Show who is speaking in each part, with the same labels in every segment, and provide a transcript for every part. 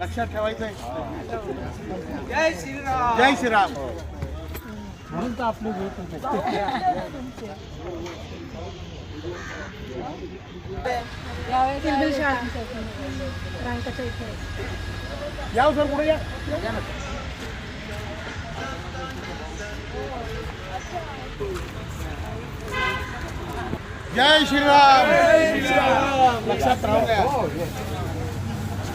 Speaker 1: लक्षात ठेवायचंय.
Speaker 2: जय श्रीराम.
Speaker 1: जय श्रीराम.
Speaker 3: यावेळेस रांकाच्या इथे
Speaker 1: या हो सर पुढे या. जय श्रीराम. लक्षात राहू द्या.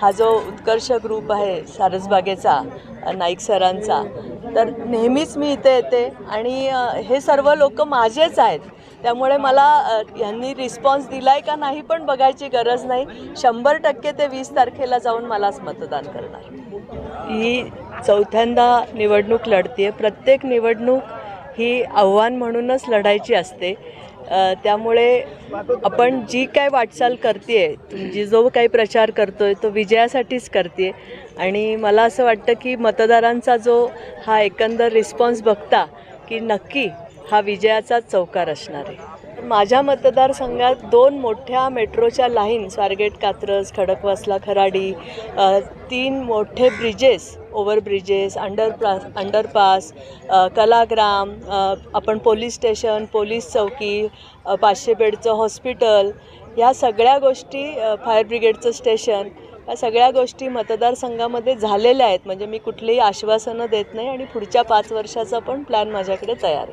Speaker 4: हा जो उत्कर्ष ग्रुप आहे सारसबागेचा नाईक सरांचा तर नेहमीच मी इथे येते आणि हे सर्व लोक माझेच आहेत. त्यामुळे मला यांनी रिस्पॉन्स दिला आहे का नाही पण बघायची गरज नाही. शंभर टक्के ते वीस तारखेला जाऊन मलाच मतदान करणार. ही चौथ्यांदा निवडणूक लढते प्रत्येक निवडणूक ही आव्हान म्हणूनच लढायची असते. त्यामुळे आपण जी काय वाटचाल करते जी जो काही प्रचार करतोय तो विजयासाठीच करते आणि मला असं वाटतं की मतदारांचा जो हा एकंदर रिस्पॉन्स बघता की नक्की हा विजयाचाच चौकार असणार आहे. माझ्या मतदारसंघात दोन मोठ्या मेट्रोच्या लाईन स्वारगेट कात्रज खडकवासला खराडी तीन मोठे bridges over bridges underpass underpass Kalagram आपण पोलीस स्टेशन पोलीस चौकी uh, पाचशे बेडचं हॉस्पिटल ह्या सगळ्या गोष्टी फायर ब्रिगेडचं स्टेशन या सगळ्या गोष्टी मतदारसंघामध्ये झालेल्या आहेत. म्हणजे मी कुठलीही आश्वासनं देत नाही आणि पुढच्या पाच वर्षाचा पण प्लॅन माझ्याकडे तयार आहे.